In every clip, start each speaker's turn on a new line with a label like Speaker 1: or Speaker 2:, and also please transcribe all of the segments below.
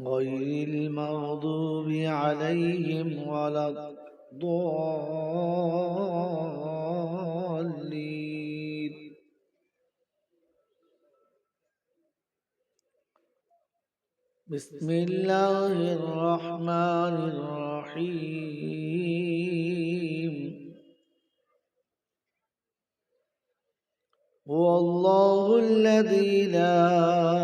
Speaker 1: غير المغضوب عليهم ولا الضالين. بسم الله الرحمن الرحيم. هو الله الذي لا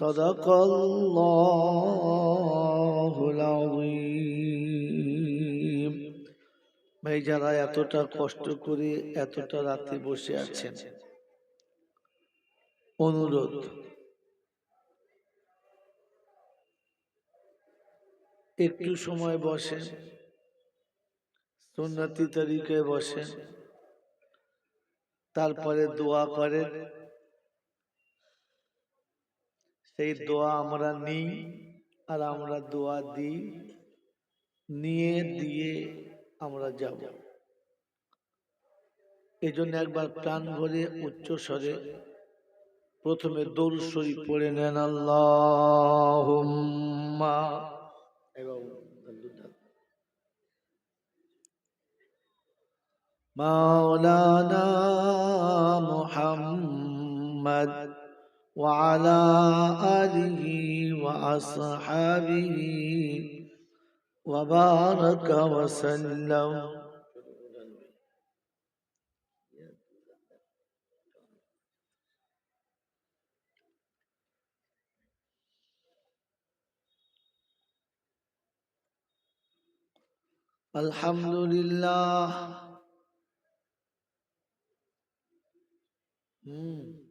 Speaker 1: صدق الله العظيم ভাই যারা এতটা কষ্ট করে এতটা রাতে বসে আছেন অনুরোধ একটু সময় বসেন সুন্নতি তরিকায় বসেন তারপরে দোয়া করেন সেই দোয়া আমরা নিই আর আমরা দোয়া দিই নিয়ে দিয়ে আমরা যাব। এই জন্য একবার প্রাণ ভরে উচ্চ স্বরে প্রথমে দৌড় শরীফ পড়ে নেন। আল্লাহ মাওলানা মুহাম্মদ وعلى آله وأصحابه وبارك وسلم الحمد لله hmm.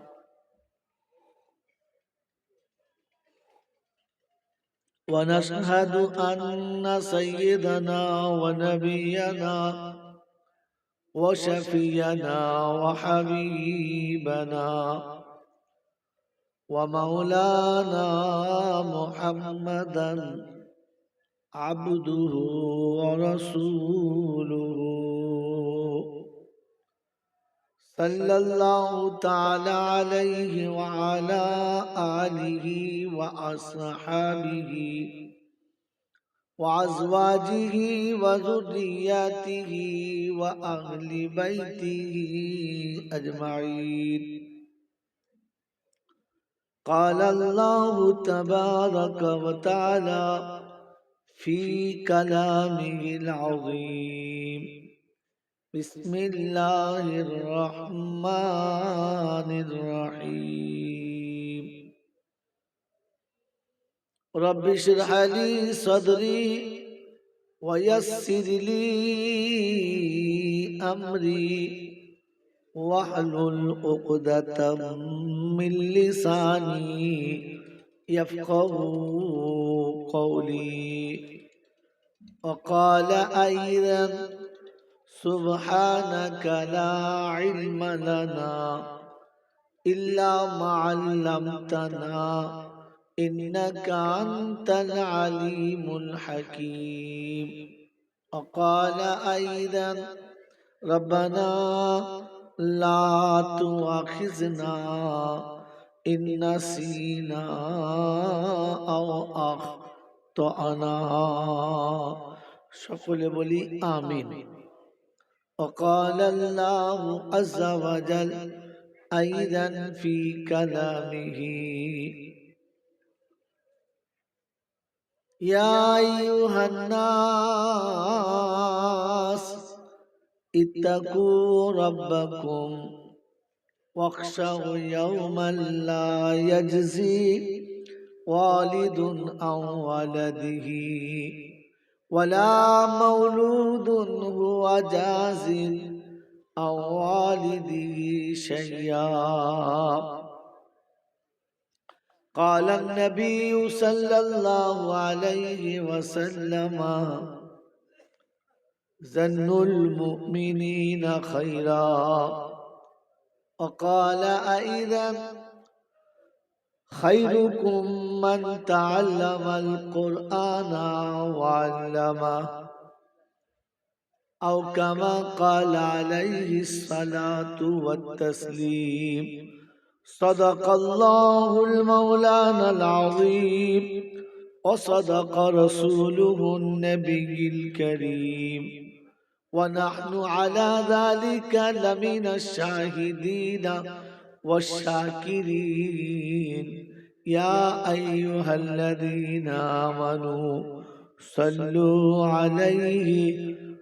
Speaker 1: ونشهد أن سيدنا ونبينا وشفينا وحبيبنا ومولانا محمدا عبده ورسوله. صلى الله تعالى عليه وعلى آله وأصحابه وأزواجه وذرياته وأهل بيته أجمعين. قال الله تبارك وتعالى في كلامه العظيم. بسم الله الرحمن الرحيم. رب اشرح لي صدري ويسر لي أمري. واحلل عقدة من لساني يفقه قولي. وقال أيضا سبحانك لا علم لنا إلا ما علمتنا إنك أنت العليم الحكيم وقال أيضا ربنا لا تؤاخذنا إن نسينا أو أخطأنا সকলে বলি আমিন وقال الله عز وجل أيضا في كلامه. يا أيها الناس اتقوا ربكم واخشوا يوما لا يجزي والد عن ولده ولا مولود هو جاز عن والده شيئا. قال النبي صلى الله عليه وسلم زن المؤمنين خيرا. وقال أيضا خيركم من تعلم القرآن وعلمه. أو كما قال عليه الصلاة والتسليم. صدق الله المولانا العظيم. وصدق رسوله النبي الكريم. ونحن على ذلك لمن الشاهدين والشاكرين. يا أيها الذين آمنوا صلوا عليه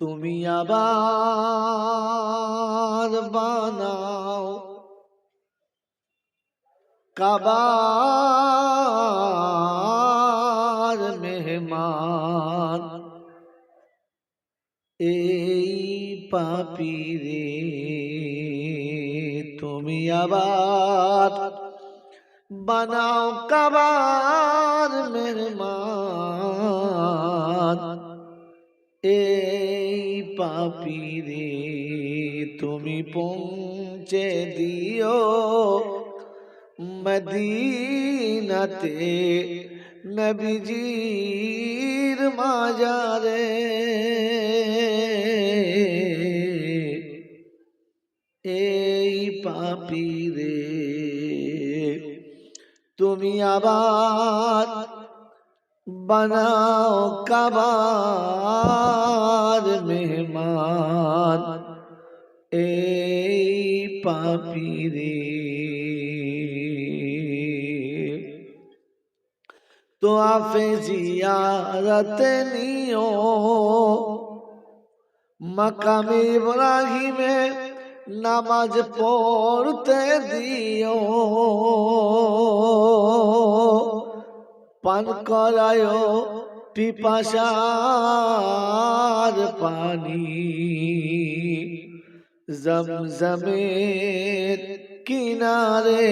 Speaker 1: তুমি আবার বানাও। কাবার মেহমান এই পাপিরে তুমি আবার বানাও কাবার মেহমান। এই পাপিরে তুমি পৌঁছে দিও মদিনাতে নবীজির মাজারে। এই পাপিরে তুমি আবার বানাও কাবার মেহমান এই পাপিরে তো আফে জিয়ারত নিও। মাকামে ইব্রাহিমে নামাজ পড়তে দিও। পান করায় পিপাসার পানি জমজমের কিনারে।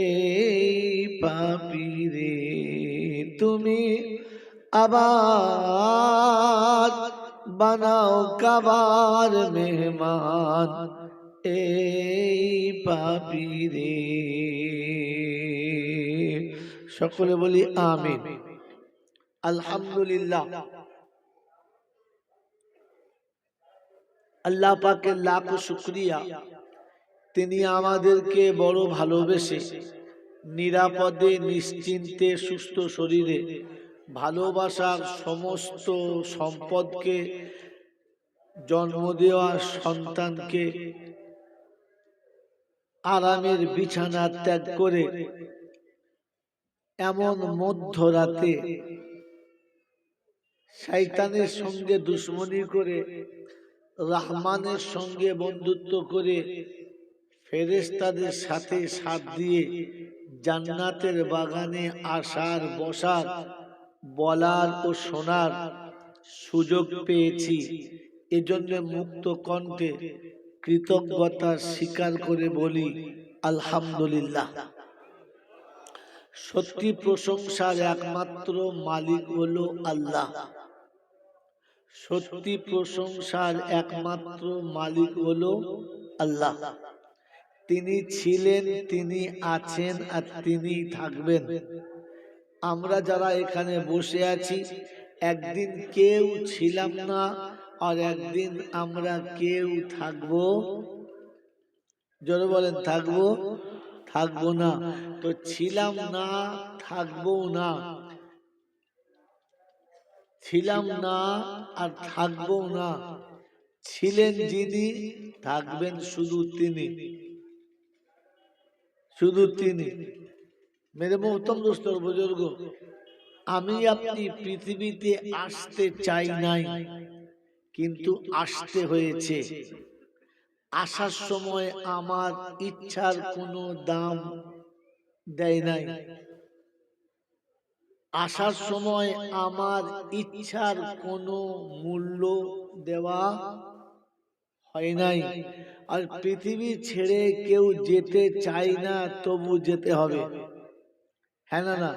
Speaker 1: এই পাপিরে তুমি আবার বানাও কাবার মেহমান। এই পাপিরে সকলে বলি আমিন। আলহামদুলিল্লাহ। আল্লাহ পাকের লাখ শুক্রিয়া। তিনি আমাদেরকে বড় ভালোবেসে নিরাপদে নিশ্চিন্তে সুস্থ শরীরে ভালোবাসার সমস্ত সম্পদকে জন্ম দেওয়া সন্তানকে আরামের বিছানা ত্যাগ করে এমন মধ্যরাতে শৈতানের সঙ্গে দুশ্মনী করে রহমানের সঙ্গে বন্ধুত্ব করে ফেরেস্তাদের সাথে সাথ দিয়ে জান্নাতের বাগানে আসার বসার বলার ও শোনার সুযোগ পেয়েছি। এজন্য মুক্ত কণ্ঠে কৃতজ্ঞতা স্বীকার করে বলি আলহামদুলিল্লাহ। সত্যি প্রশংসার একমাত্র মালিক হলো আল্লাহ। সত্যি প্রশংসার একমাত্র মালিক হলো আল্লাহ। তিনি ছিলেন তিনি আছেন আর তিনি থাকবেন। আমরা যারা এখানে বসে আছি একদিন কেউ ছিলাম না আর একদিন আমরা কেউ থাকব। জোরে বলেন থাকব? থাকব না। তো ছিলাম না, থাকব না। ছিলাম না আর থাকব না। ছিলেন যিনি, থাকবেন শুধু তিনি। শুধু তিনি। মেরে মোহতম দোস্তর বুজুর্গ, আমি আপনি পৃথিবীতে আসতে চাই নাই, কিন্তু আসতে হয়েছে। আসার সময় আমার ইচ্ছার কোনো দাম দেয় নাই। আসার সময় আমার ইচ্ছার কোনো মূল্য দেওয়া হয় নাই। আর পৃথিবী ছেড়ে কেউ যেতে চায় না তবু যেতে হবে। হ্যাঁ না না?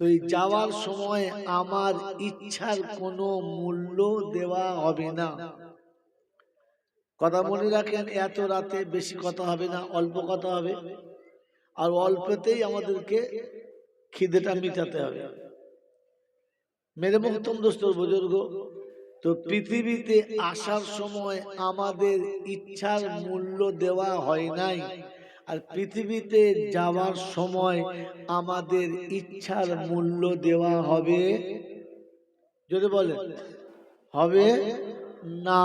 Speaker 1: তো যাওয়ার সময় আমার ইচ্ছার কোনো মূল্য দেওয়া হবে না। কথা মনে রাখেন এত রাতে বেশি কথা হবে না অল্প কথা হবে। আর অল্পতেই আমাদেরকে খিদেটা মিটাতে হবে। মেরে মুক্তম দোস্ত বুজুর্গ তো পৃথিবীতে আসার সময় আমাদের ইচ্ছার মূল্য দেওয়া হয় নাই। আর পৃথিবীতে যাওয়ার সময় আমাদের ইচ্ছার মূল্য দেওয়া হবে। যদি বলে হবে না।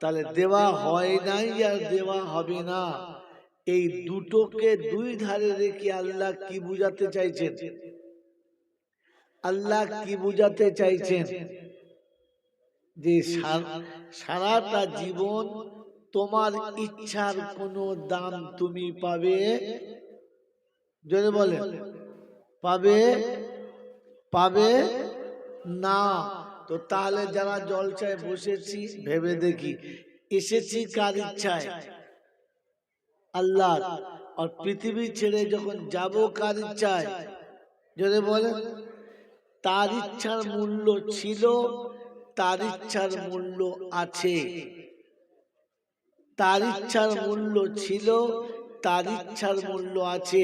Speaker 1: তাহলে দেওয়া হয় নাই আর দেওয়া হবে না। এই দুটোকে দুই ধারে রেখে আল্লাহ কি বুঝাতে চাইছেন? আল্লাহ কি বুঝাতে চাইছেন? যে সারাটা জীবন তোমার ইচ্ছার কোনো দাম তুমি পাবে? যদি বলে পাবে? পাবে? না। তো তাহলে যারা জলচায় বসেছি, ভেবে দেখি, এসেছি কার ইচ্ছায়? আল্লাহ আর পৃথিবী ছেড়ে যখন যাব কার ইচ্ছায়? যদি বলে তার ইচ্ছার মূল্য ছিল, তার ইচ্ছার মূল্য আছে। তার ইচ্ছার মূল্য ছিল, তার ইচ্ছার মূল্য আছে।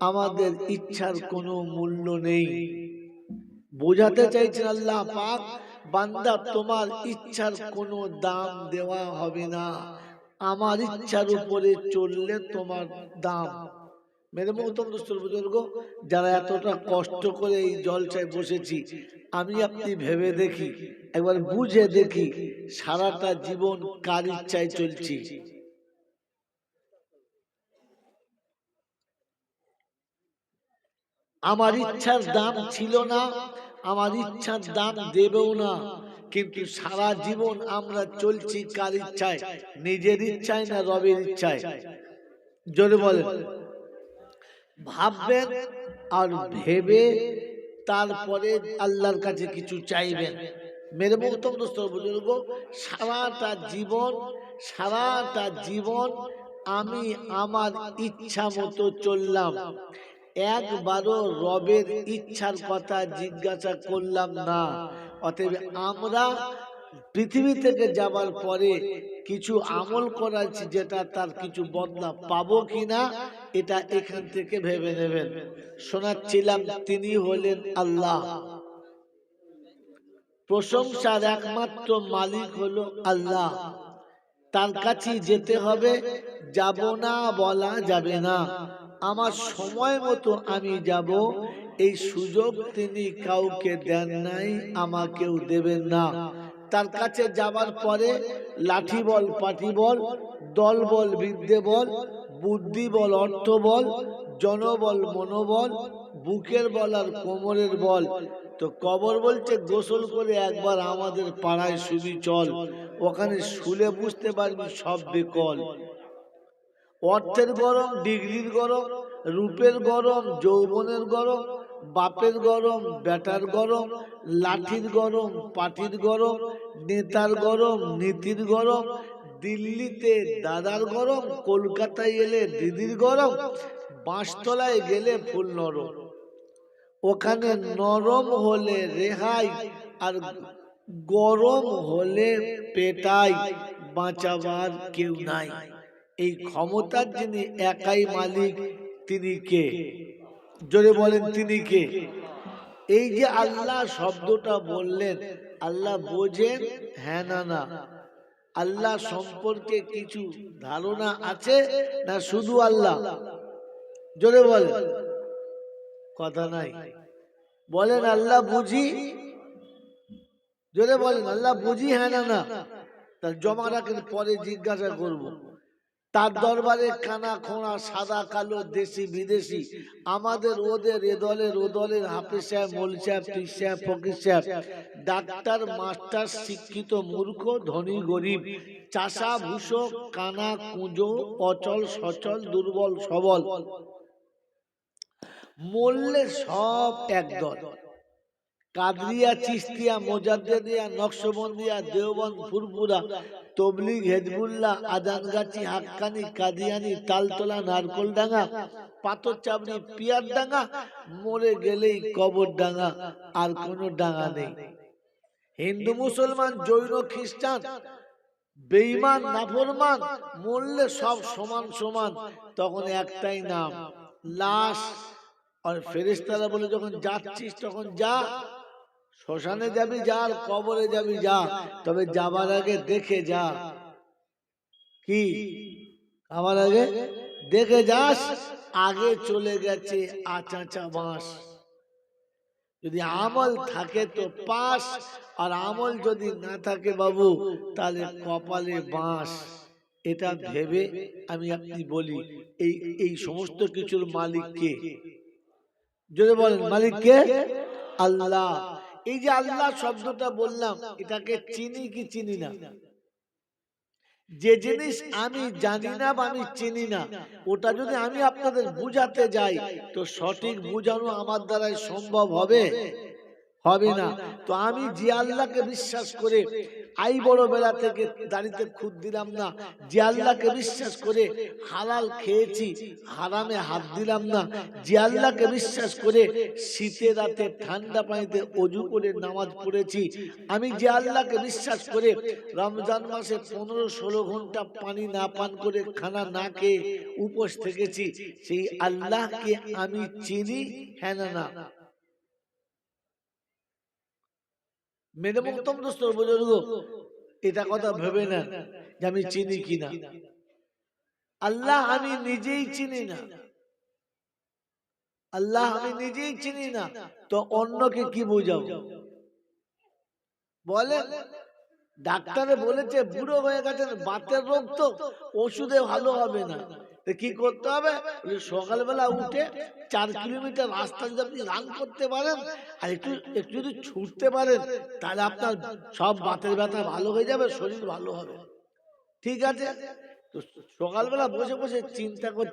Speaker 1: আমাদের ইচ্ছার কোনো মূল্য নেই। বোঝাতে চাইছেন আল্লাহ পাক বান্দা তোমার ইচ্ছার কোনো দাম দেওয়া হবে না। আমার ইচ্ছার উপরে চললে তোমার দাম। মেরে মহতম দোস্তর বুজুর্গ যারা এতটা কষ্ট করে এই বসেছি আমি আপনি ভেবে দেখি একবার বুঝে দেখি সারাটা জীবন কার ইচ্ছায় চলছি। আমার ইচ্ছার দাম ছিল না আমার ইচ্ছার দাম দেবেও না। কিন্তু সারা জীবন আমরা চলছি কার ইচ্ছায়? নিজের ইচ্ছায় না রবের ইচ্ছায়? জোরে বলেন ভাববেন আর ভেবে তারপরে আল্লাহর কাছে কিছু চাইবেন। মেরে মহতম দোস্ত বুজুর্গ সারাটা জীবন সারাটা জীবন আমি আমার ইচ্ছা মতো চললাম। একবারও রবের ইচ্ছার কথা জিজ্ঞাসা করলাম না। অতএব আমরা পৃথিবী থেকে যাবার পরে কিছু আমল করাচ্ছি যেটা তার কিছু বদলা পাবো কিনা, এটা এখান থেকে ভেবে নেবেন। শোনাচ্ছিলাম, তিনি হলেন আল্লাহ। প্রশংসার একমাত্র মালিক হলো আল্লাহ। তার কাছে যেতে হবে, যাব না, বলা যাবে না। আমার সময় মতো আমি যাব, এই সুযোগ তিনি কাউকে দেন নাই, আমাকেও দেবেন না। তার কাছে যাবার পরে লাঠি বল, পাঠি বল, দল বল, বিদ্যে বল, বুদ্ধি বল, অর্থ বল, জনবল, মনোবল, বুকের বল আর কোমরের বল। তো কবর বলছে, গোসল করে একবার আমাদের পাড়ায় শুবি চল, ওখানে শুলে বুঝতে পারবি সব বেকল। অর্থের গরম, ডিগ্রির গরম, রূপের গরম, যৌবনের গরম, বাপের গরম, বেটার গরম, লাঠির গরম, পাটির গরম, নেতার গরম, নীতির গরম, দিল্লিতে দাদার গরম, কলকাতায় এলে দিদির গরম, বাঁশতলায় গেলে ফুল নরম। ওখানে নরম হলে রেহাই আর গরম হলে পেটাই, বাঁচাবার কেউ নাই। এই ক্ষমতার যিনি একাই মালিক তিনি কে? জোরে বলেন তিনি কে? এই যে আল্লাহ শব্দটা বললেন আল্লাহ বোঝেন হ্যাঁ না না। আল্লাহ সম্পর্কে কিছু ধারণা আছে না শুধু আল্লাহ? জোরে বলেন। কথা নাই। বলেন আল্লাহ বুঝি? জোরে বলেন আল্লাহ বুঝি হ্যাঁ না না? তার জমা রাখেন পরে জিজ্ঞাসা করব। তার দরবারে কানা খোঁড়া, সাদা, কালো, দেশি, বিদেশি। আমাদের ওদের, এ দলের, ও দলের, হাফিজ সাহেব, মল সাহেব, পীর সাহেব, ফকির সাহেব। ডাক্তার, মাস্টার, শিক্ষিত মূর্খ, ধনী, গরিব। চাষা ভূষো কানা, কুঁজো, অচল, সচল, দুর্বল, সবল। মরলে সব একদল কাদরিয়া, চিস্তিয়া মোজাদ্দিয়া নকশবন্দিয়া, দেওবন্দ ফুরপুরা তবলিগ হেজবুল্লাহ আদানগাছি হাক্কানি কাদিয়ানি তালতলা নারকলডাঙ্গা পাথর চাবড়ি পিয়ার ডাঙ্গা মরে গেলেই কবর ডাঙ্গা আর কোনো ডাঙ্গা নেই। হিন্দু মুসলমান জৈন খ্রিস্টান বেঈমান নাফরমান মরলে সব সমান সমান তখন একটাই নাম লাশ। আর ফেরেশতারা বলে যখন যাচ্ছিস তখন যা শ্মশানে যাবি যা আর কবরে যাবি যা। তবে যাবার আগে দেখে যা। কি? আমার আগে দেখে যাস আগে চলে গেছে আচাচা বাঁশ। যদি আমল থাকে তো পাস আর আমল যদি না থাকে বাবু তাহলে কপালে বাঁশ। এটা ভেবে আমি আপনি বলি এই এই সমস্ত কিছুর মালিককে। যদি বলেন মালিককে? আল্লাহ। এই যে আল্লাহ শব্দটা বললাম, এটাকে চিনি কি চিনি না? যে জিনিস আমি জানি না বা আমি চিনি না, ওটা যদি আমি আপনাদের বুঝাতে যাই, তো সঠিক বুঝানো আমার দ্বারাই সম্ভব হবে। হবে না। তো আমি যে আল্লাহকে বিশ্বাস করে আই বড় বেলা থেকে দাড়িতে খুদ দিলাম না, যে বিশ্বাস করে হালাল খেয়েছি, হারামে হাত দিলাম না, যে বিশ্বাস করে শীতের রাতে ঠান্ডা পানিতে অজু করে নামাজ পড়েছি, আমি যে বিশ্বাস করে রমজান মাসে পনেরো ষোলো ঘণ্টা পানি না পান করে খানা না খেয়ে উপোস থেকেছি, সেই আল্লাহকে আমি চিনি হ্যাঁ না না মেরে মুক্তম দোস্ত বুজুর্গ এটা কথা ভেবে নেন যে আমি চিনি কিনা। আল্লাহ আমি নিজেই চিনি না। আল্লাহ আমি নিজেই চিনি না। তো অন্যকে কি বুঝাবো? বলে ডাক্তারে বলেছে বুড়ো হয়ে গেছেন বাতের রোগ তো ওষুধে ভালো হবে না। কি করতে হবে? সকালবেলা উঠে চার কিলোমিটার রাস্তা যদি আপনি রান করতে পারেন আর একটু একটু যদি ছুটতে পারেন, তাহলে আপনার সব বাতের ব্যথা ভালো হয়ে যাবে, শরীর ভালো হবে। ঠিক আছে? তো সকালবেলা বসে বসে চিন্তা করতে